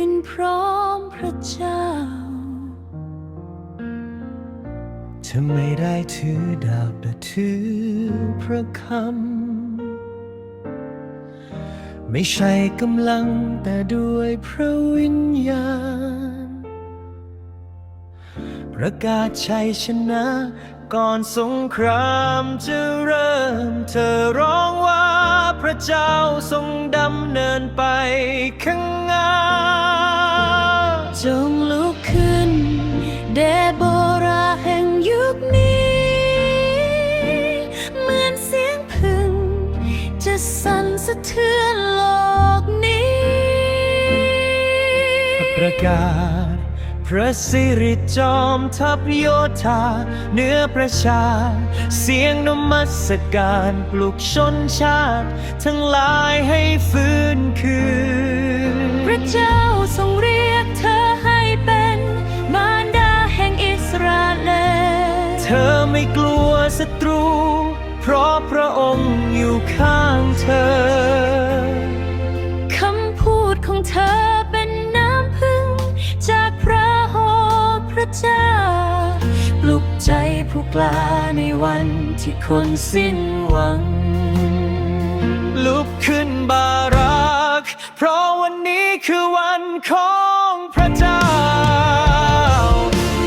ขึ้นพร้อมพระเจ้า เธอไม่ได้ถือดาบแต่ถือพระคำ ไม่ใช่กำลังแต่ด้วยพระวิญญาณ ประกาศชัยชนะก่อนสงครามจะเริ่ม เธอร้องว่าพระเจ้าทรงดำเนินไปข้าง กาศ พระสิริจอมทัพโยธาเหนือประชา เสียงนมัสการปลุกชนชาติ ทั้งหลายให้ฟื้นคืน พระเจ้าทรงเรียกเธอให้เป็นมารดาแห่งอิสราเอลเธอไม่กลัวศัตรู เพราะพระองค์อยู่ข้างเธอ คำพูดของเธอ จ้าปลุกใจผู้กล้าในวันที่คนสิ้นหวัง ลุกขึ้นบารัก เพราะวันนี้คือวันของพระเจ้า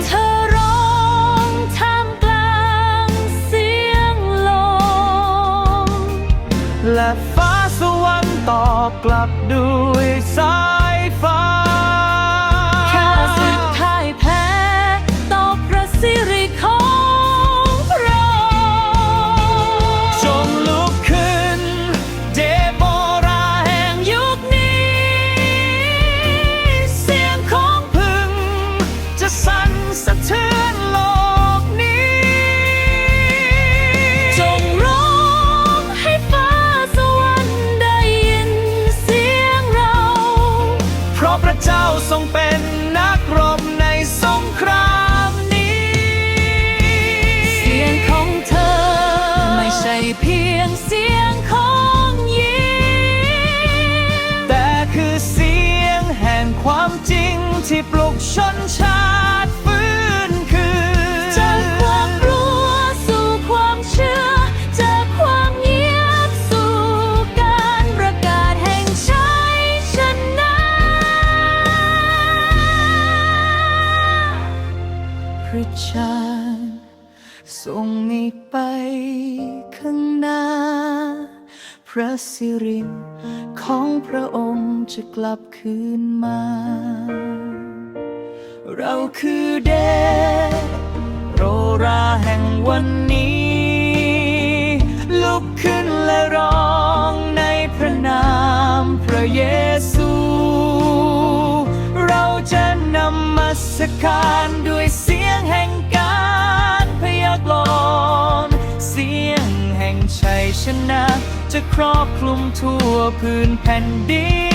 เธอร้องท่ามกลางเสียงลมและฟ้าสวรรค์ตอบกลับด้วยสา เระชาติส่งให้ไปข้างหน้า พระสิริของพระองค์จะกลับคืนมา เราคือเดโรราแห่งวันนี้ ลุกขึ้นและร้องในพระนามพระเยซู เราจะนำมาสการด้วย งแห่งการพยากรณ์เสียงแห่งชัยชนะ จะครอบคลุมทั่วพื้นแผ่นดิน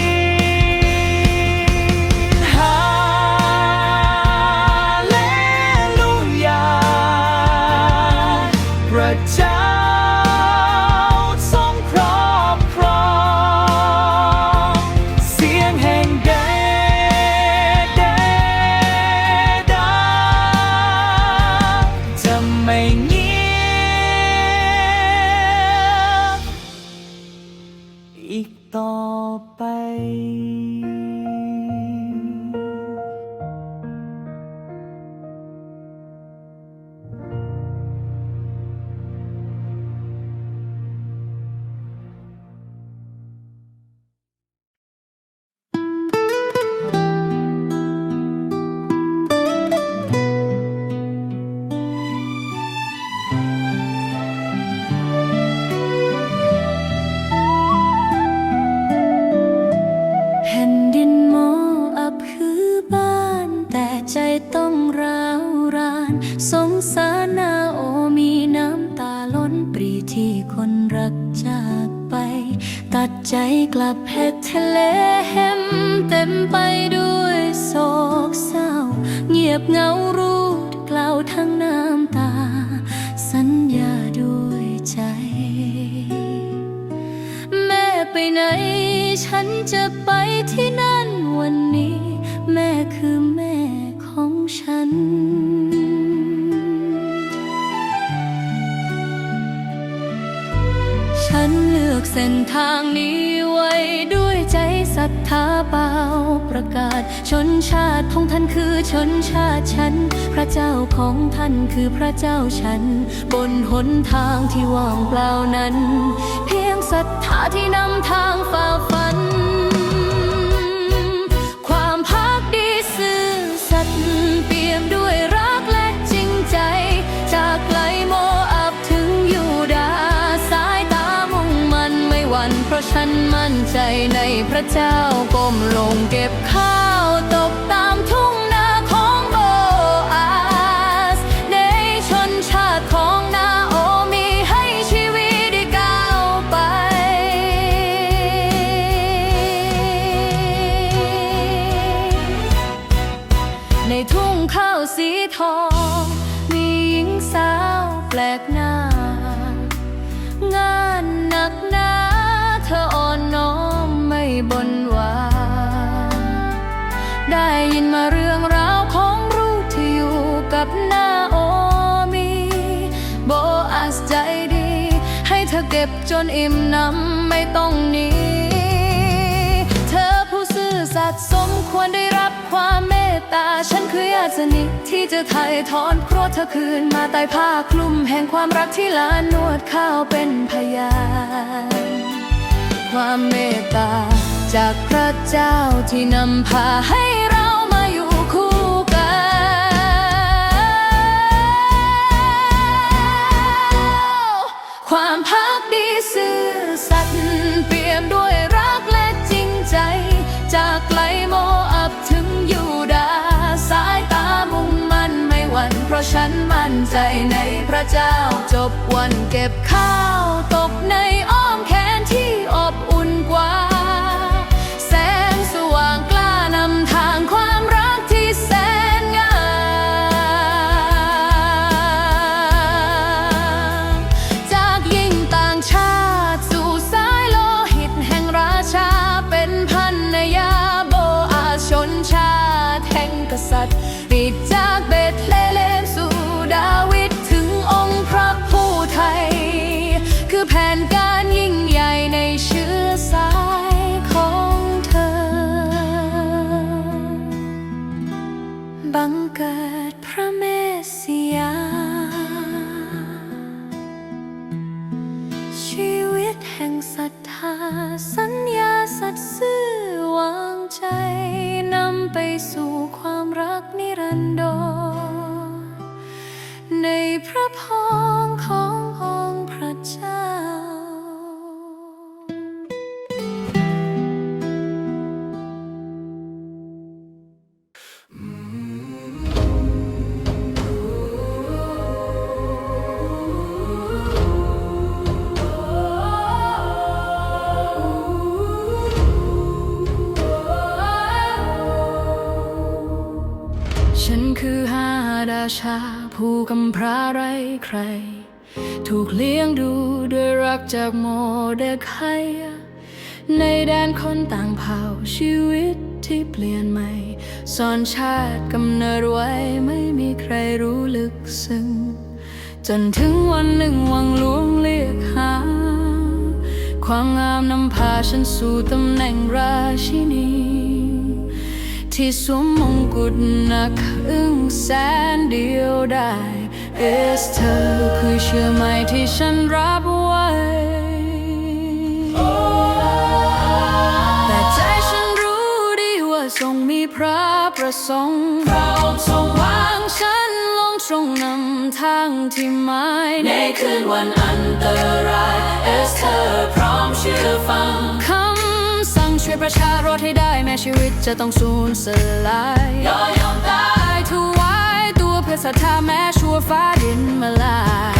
อีกต่อไป ใจกลับเพชรทะเลแหมเต็มไปด้วยโศกเศร้า เงียบเงารูดกล่าวทั้งน้ำตา สัญญาด้วยใจ แม่ไปไหน ฉันจะไปที่นั่นวันนี้ แม่คือแม่ของฉัน เส้นทางนี้ไว้ด้วยใจศรัทธาเปล่าประกาศ ชนชาติของท่านคือชนชาติฉัน พระเจ้าของท่านคือพระเจ้าฉัน บนหนทางที่ว่างเปล่านั้น เพียงศรัทธาที่นำทางฝ่า ฉันมั่นใจในพระเจ้าก้มลงเก็บ นอิ่มน้ำไม่ต้องหนีเธอผู้ซื่อสัตย์สมควรได้รับความเมตตา ฉันคือญาติสนิทที่จะไถ่ถอนโกรธเธอคืนมาใต้ผ้าคลุมแห่งความรักที่ลานนวดข้าวเป็นพยาน ความเมตตา จากพระเจ้าที่นำพาให้ ใจในพระเจ้าจบวันเก็บข้าวตกในอ้อ ฉันคือฮาดาชา ผู้กำพร้าไร้ใคร ถูกเลี้ยงดูด้วยรักจากโมเดคายในแดนคนต่างเผ่าชีวิตที่เปลี่ยนใหม่สอนชาติกำเนิดไว้ไม่มีใครรู้ลึกซึ้งจนถึงวันหนึ่งวังหลวงเรียกหา ความงามนำพาฉันสู่ตำแหน่งราชินี ที่สวมมงกุฎหนักอึ้งแสนเดียวได้ เอสเธอคือเชื่อไหมที่ฉันรับไว้แต่ใจฉันรู้ดีว่าทรงมีพระประสงค์พระองค์ทรงวางฉันลงตรงนำทางที่หมายในคืนวันอันตราย เอสเธอพร้อมเชื่อฟังคำ ประชารถให้ได้แม้ชีวิตจะต้องสูญสลายยอยอมตายถวายตัวเพื่อศรัทธาแม้ชั่วฟ้าดินมาลาย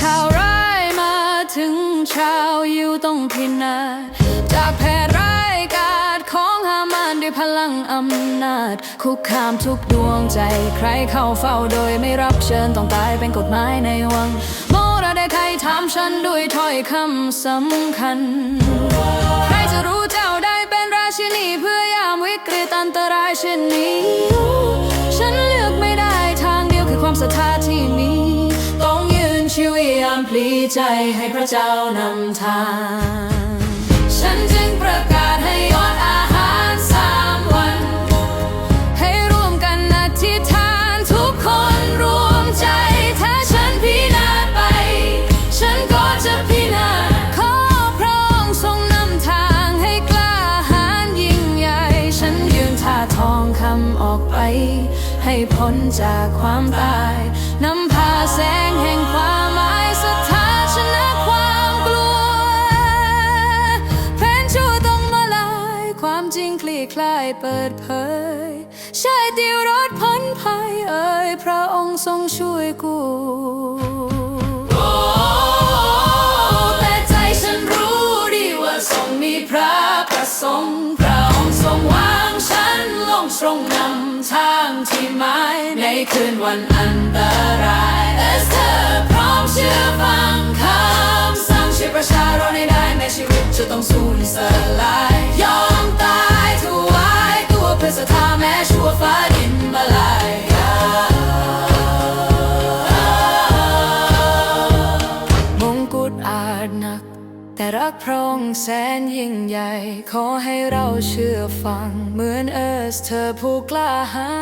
ข่าวร้ายมาถึงชาวยิวต้องพินาศจากแผ่ร้ายกาจของฮามานด้วยพลังอำนาจ คุกคามทุกดวงใจ ใครเข้าเฝ้าโดยไม่รับเชิญต้องตายเป็นกฎหมายในวัง ได้ใครถามฉันด้วยถ้อยคำสำคัญ ใครจะรู้เจ้าได้เป็นราชินีเพื่อยามวิกฤตอันตรายเช่นนี้ ฉันเลือกไม่ได้ทางเดียวคือความศรัทธาที่มี ต้องยืนชีวิตยามพลีใจให้พระเจ้านำทาง ฉันจึงประกาศากความตายนำพาแสงแห่งความหมายศรัทธาชนะความกลัวแผนชั่วต้องมาลาย ความจริงคลี่คลายเปิดเผยชายติรถพ้นภัยเอ่ยพระองค์ทรงช่วยกูแต่ใจฉันรู้ดีว่าทรงมีพระประสงค์พระองค์ทรงวางฉันลงทรงนำ ทางที่หมายในคืนวันอันตรายเอสเธอพร้อมเชื่อฟังคำสั่งช่วยประชาชนให้ได้แม้ชีวิตจะต้องสูญสลาย ยอมตายถวายตัวเพื่อศรัทธาแม้ชั่วฟ้าดินมาลาย กพระองค์แสนยิ่งใหญ่ ขอให้เราเชื่อฟัง เหมือนเอสเธอผู้กล้าหา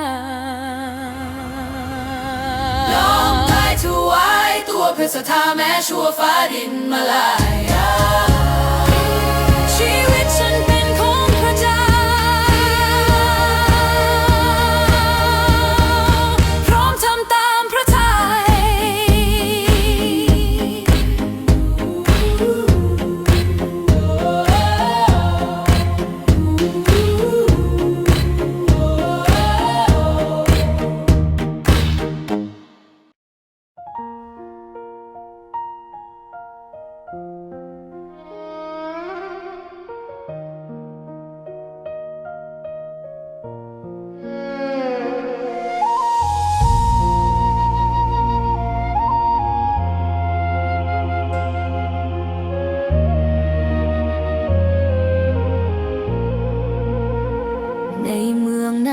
ญยอมตายถวายตัวเพื่อศรัทธาแม้ชั่วฟ้าดินมาลายา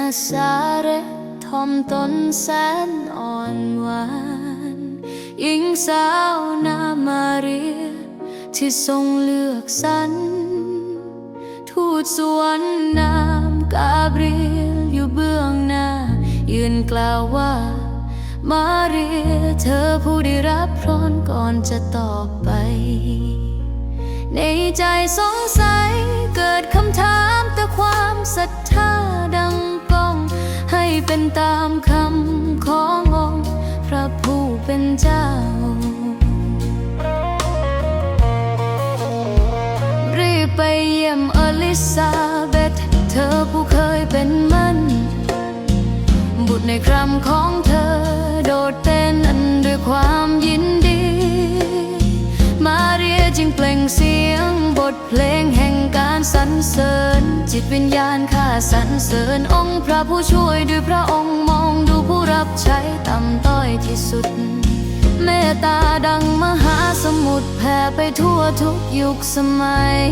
มืองนาซาเรตทอมตนแสนอ่อนหวานหญิงสาวนามาเรีย ที่ทรงเลือกสรรทูตสวรรค์นามกาเบรียลอยู่เบื้องหน้า ยืนกล่าวว่า มาเรียเธอผู้ได้รับพรก่อนจะต่อไป ในใจสงสัยเกิดคำถามแต่ความศรัท เป็นตามคำขององค์พระผู้เป็นเจ้า รีบไปเยี่ยมอลิซาเบธเธอผู้เคยเป็นมัน บุตรในครำของเธอโดดเต้นด้วยความยินดี มาเรียจึงเปล่งเสียงบทเพลงแห่ง สรรเสริญ จิตวิญญาณข้าสรรเสริญองค์พระผู้ช่วยด้วยพระองค์มองดูผู้รับใช้ต่ำต้อยที่สุด เมตตาดังมหาสมุทรแผ่ไปทั่วทุกยุคสมัย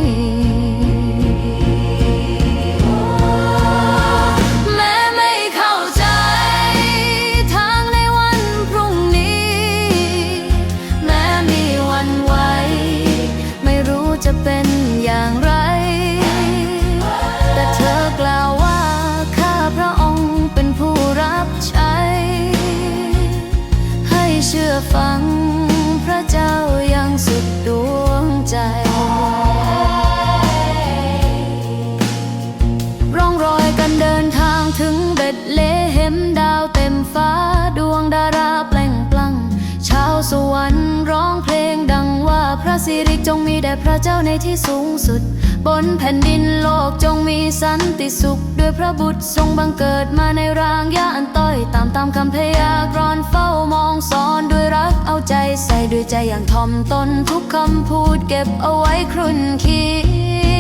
สิริจงมีแด่พระเจ้าในที่สูงสุด บนแผ่นดินโลกจงมีสันติสุข ด้วยพระบุตรทรงบังเกิดมาในรางยาอันต้อยตามตามคำพยากรณ์เฝ้ามองสอนด้วยรักเอาใจใส่ด้วยใจอย่างทอมตนทุกคำพูดเก็บเอาไว้ครุ่นคิด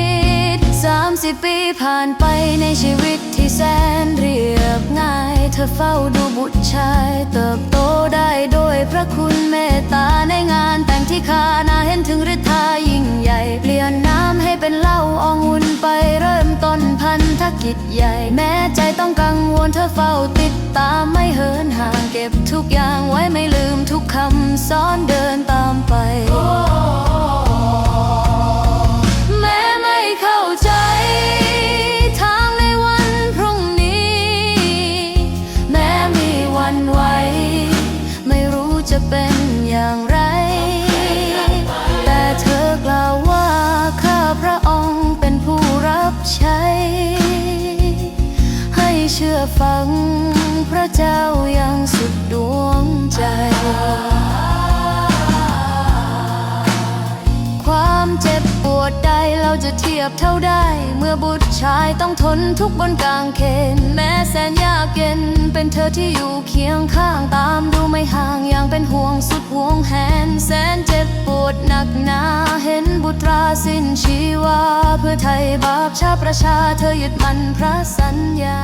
30ปีผ่านไปในชีวิตที่แสนเรียบง่าย เธอเฝ้าดูบุตรชาย เติบโตได้โดยพระคุณเมตตาในงานแต่งที่คานาเห็นถึงฤทธายิ่งใหญ่ เปลี่ยนน้ำให้เป็นเหล้าอองุ่นไปเริ่มต้นพันธกิจใหญ่ แม้ใจต้องกังวลเธอเฝ้าติดตามไม่เหินห่างเก็บทุกอย่างไว้ไม่ลืมทุกคำสอนเดินตามไปแฟังพระเจ้าอย่างสุดดวงใจ ความเจ็บปวดใดเราจะเทียบเท่าได้ เมื่อบุตรชายต้องทนทุกบนกลางเขน แม้แสนยากเย็น เป็นเธอที่อยู่เคียงข้างตามดูไม่ห่างอย่างเป็นห่วงสุดห่วงแหน แสนเจ็บปวดหนักหนา บุตราสิ้นชีวา เพื่อไทยบาปชาประชาเธอยึดมันพระสัญญา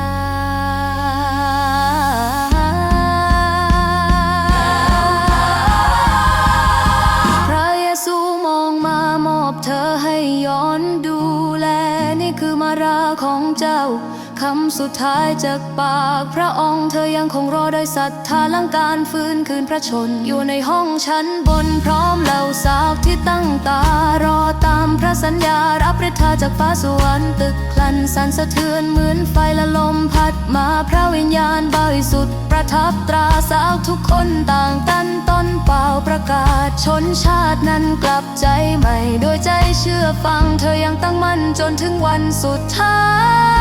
ำสุดท้ายจากปากพระองค์เธอยังคงรอโดยศรัทธาลังการฟื้นคืนพระชน อยู่ในห้องชั้นบนพร้อมเหล่าสาวที่ตั้งตารอตามพระสัญญารับฤทธาจากฟ้าสวรรค์ตึกพลันสั่นสะเทือนเหมือนไฟละลมพัดมาพระวิญญาณบริสุทธิ์ประทับตราสาวทุกคนต่างตั้นต้นเป่าประกาศชนชาตินั้นกลับใจใหม่โดยใจเชื่อฟังเธอยังตั้งมั่นจนถึงวันสุดท้าย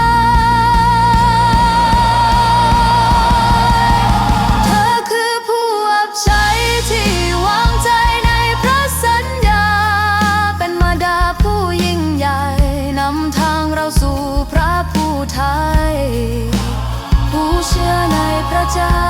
สู่พ